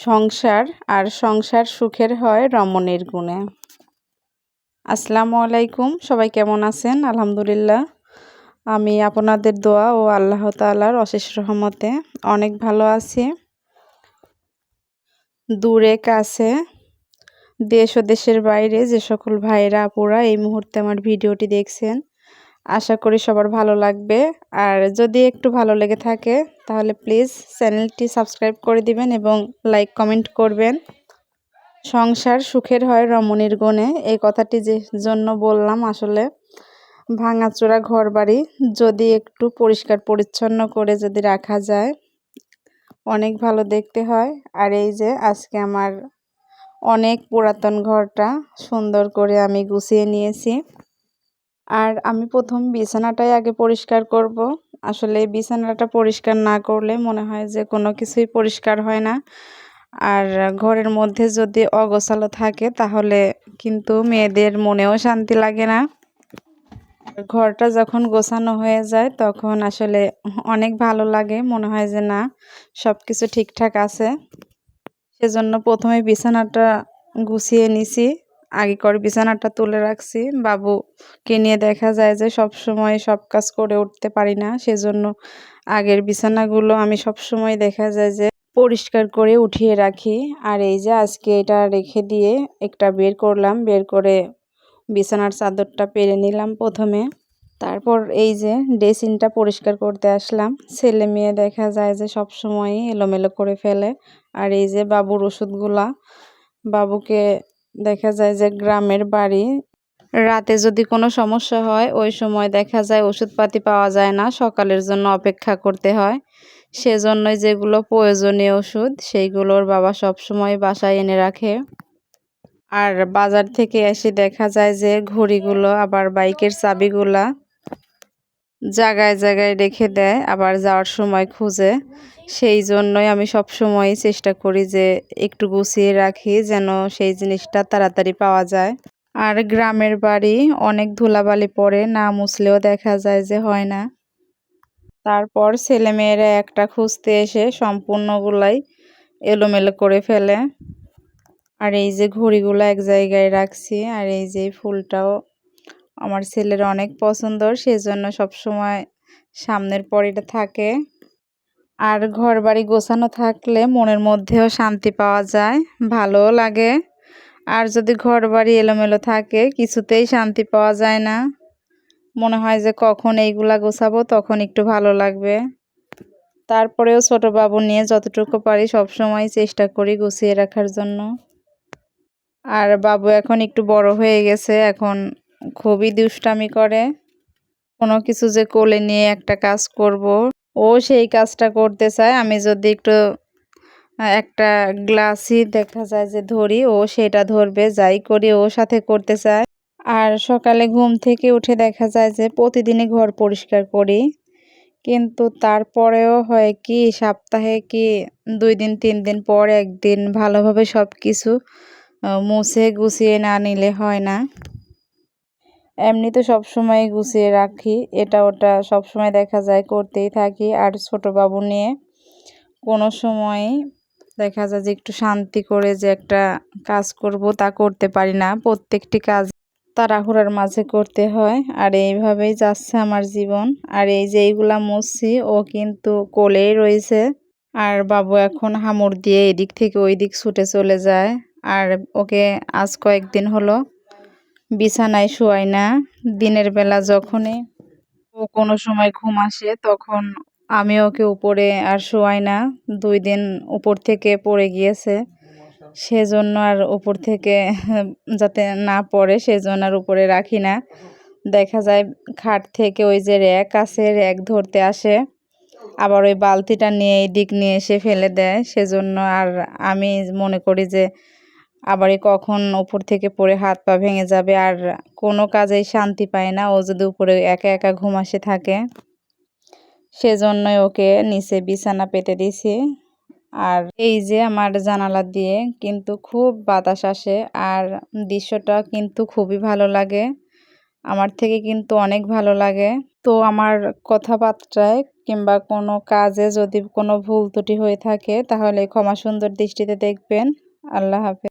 সংসার আর সংসার সুখের হয় রমণের গুণে। আসসালামু আলাইকুম সবাই কেমন আছেন? আলহামদুলিল্লাহ। আমি আপনাদের দোয়া ও আল্লাহ তালার অশেষ রহমতে অনেক ভালো আছি। দূরে কাছে, দেশ ও দেশের বাইরে যে সকল ভাইরা আপুরা এই মুহূর্তে আমার ভিডিওটি দেখছেন আশা করি সবার ভালো লাগবে। আর যদি একটু ভালো লেগে থাকে, তাহলে প্লিজ চ্যানেলটি সাবস্ক্রাইব করে দিবেন এবং লাইক কমেন্ট করবেন। সংসার সুখের হয় রমণীর গুণে, এই কথাটি যে জন্য বললাম আসলে ভাঙাচোরা ঘর বাড়ি যদি একটু পরিষ্কার পরিচ্ছন্ন করে যদি রাখা যায়, অনেক ভালো দেখতে হয়। আর এই যে আজকে আমার অনেক পুরাতন ঘরটা সুন্দর করে আমি গুছিয়ে নিয়েছি। আর আমি প্রথম বিছানাটাই আগে পরিষ্কার করব। আসলে বিছানাটা পরিষ্কার না করলে মনে হয় যে কোনো কিছুই পরিষ্কার হয় না। আর ঘরের মধ্যে যদি অগোছালো থাকে তাহলে কিন্তু মেয়েদের মনেও শান্তি লাগে না। ঘরটা যখন গোছানো হয়ে যায় তখন আসলে অনেক ভালো লাগে। মনে হয় যে না সব কিছু ঠিকঠাক আছে। সেজন্য প্রথমে বিছানাটা গুছিয়ে নিছি। আগে করে বিছানাটা তুলে রাখছি। বাবুকে নিয়ে দেখা যায় যে সব সময় সব কাজ করে উঠতে পারি না। সেজন্য আগের বিছানাগুলো আমি সব সময় দেখা যায় যে পরিষ্কার করে উঠিয়ে রাখি। আর এই যে আজকে এটা রেখে দিয়ে একটা বের করলাম। বের করে বিছানার চাদরটা পেরে নিলাম প্রথমে। তারপর এই যে ড্রেসিংটা পরিষ্কার করতে আসলাম। ছেলে মেয়ে দেখা যায় যে সব সময় এলোমেলো করে ফেলে। আর এই যে বাবুর ওষুধগুলা, বাবুকে দেখা যায় যে গ্রামের বাড়ি রাতে যদি কোনো সমস্যা হয়, ওই সময় দেখা যায় ওষুধপাতি পাওয়া যায় না, সকালের জন্য অপেক্ষা করতে হয়। সেজন্যই যেগুলো প্রয়োজনীয় ওষুধ, সেইগুলোর বাবা সব সময় বাসায় এনে রাখে। আর বাজার থেকে এসে দেখা যায় যে ঘড়িগুলো, আবার বাইকের চাবিগুলা জায়গায় জায়গায় রেখে দেয়, আবার যাওয়ার সময় খুঁজে। সেই জন্যই আমি সব সময় চেষ্টা করি যে একটু গুছিয়ে রাখি যেন সেই জিনিসটা তাড়াতাড়ি পাওয়া যায়। আর গ্রামের বাড়ি অনেক ধুলাবালি পড়ে, না মুছলেও দেখা যায় যে হয় না। তারপর ছেলেমেয়েরা একটা খুঁজতে এসে সম্পূর্ণগুলাই এলোমেলো করে ফেলে। আর এই যে ঘড়িগুলো এক জায়গায় রাখছি, আর এই যে ফুলটাও আমার ছেলের অনেক পছন্দর সেজন্য সবসময় সামনের পরিটা থাকে। আর ঘর বাড়ি গোছানো থাকলে মনের মধ্যেও শান্তি পাওয়া যায়, ভালোও লাগে। আর যদি ঘর বাড়ি এলোমেলো থাকে, কিছুতেই শান্তি পাওয়া যায় না। মনে হয় যে কখন এইগুলা গোছাবো, তখন একটু ভালো লাগবে। তারপরেও ছোট বাবু নিয়ে যতটুকু পারি সবসময় চেষ্টা করি গুছিয়ে রাখার জন্য। আর বাবু এখন একটু বড় হয়ে গেছে, এখন খুবই দুষ্টামি করে। কোনো কিছু যে কোলে নিয়ে একটা কাজ করব, ও সেই কাজটা করতে চায়। আমি যদি একটু একটা গ্লাসই দেখা যায় যে ধরি, ও সেটা ধরবে, যাই করি ও সাথে করতে চায়। আর সকালে ঘুম থেকে উঠে দেখা যায় যে প্রতিদিনই ঘর পরিষ্কার করি। কিন্তু তারপরেও হয় কি, সপ্তাহে কি, দুই দিন, তিন দিন পর একদিন ভালোভাবে সব কিছু মুছে গুছিয়ে না নিলে হয় না। এমনিতে সবসময় গুছিয়ে রাখি। এটা ওটা সবসময় দেখা যায়, করতেই থাকি। আর ছোট বাবু নিয়ে কোনো সময় দেখা যায় যে একটু শান্তি করে যে একটা কাজ করব তা করতে পারি না। প্রত্যেকটি কাজ তাড়াহুড়ার মাঝে করতে হয়। আর এইভাবেই যাচ্ছে আমার জীবন। আর এই যে এইগুলা মুছছি, ও কিন্তু কোলেই রয়েছে। আর বাবু এখন হামুর দিয়ে এদিক থেকে ওই দিক ছুটে চলে যায়। আর ওকে আজ কয়েকদিন হলো বিছানায় শোয়াই না। দিনের বেলা যখনই ও কোনো সময় ঘুম আসে, তখন আমি ওকে উপরে আর শোয়াই না। দুই দিন উপর থেকে পড়ে গিয়েছে। সেজন্য আর উপর থেকে যাতে না পড়ে, সেজন্য আর উপরে রাখি না। দেখা যায় খাট থেকে ওই যে র্যাক আছে, র্যাক ধরতে আসে। আবার ওই বালতিটা নিয়ে, এই দিক নিয়ে এসে ফেলে দেয়। সেজন্য আর আমি মনে করি যে আবারই কখন উপর থেকে পড়ে হাত পা ভেঙে যাবে আর কোনো কাজেই শান্তি পায় না। ও যদি উপরে একা একা ঘুম আসে থাকে, সেজন্যই ওকে নিচে বিছানা পেতে দিছি আর এই যে আমার জানালা দিয়ে কিন্তু খুব বাতাস আসে আর দৃশ্যটা কিন্তু খুবই ভালো লাগে। আমার থেকে কিন্তু অনেক ভালো লাগে। তো আমার কথাবার্তায় কিংবা কোনো কাজে যদি কোনো ভুল ত্রুটি হয়ে থাকে, তাহলে ক্ষমা সুন্দর দৃষ্টিতে দেখবেন। আল্লাহ হাফেজ।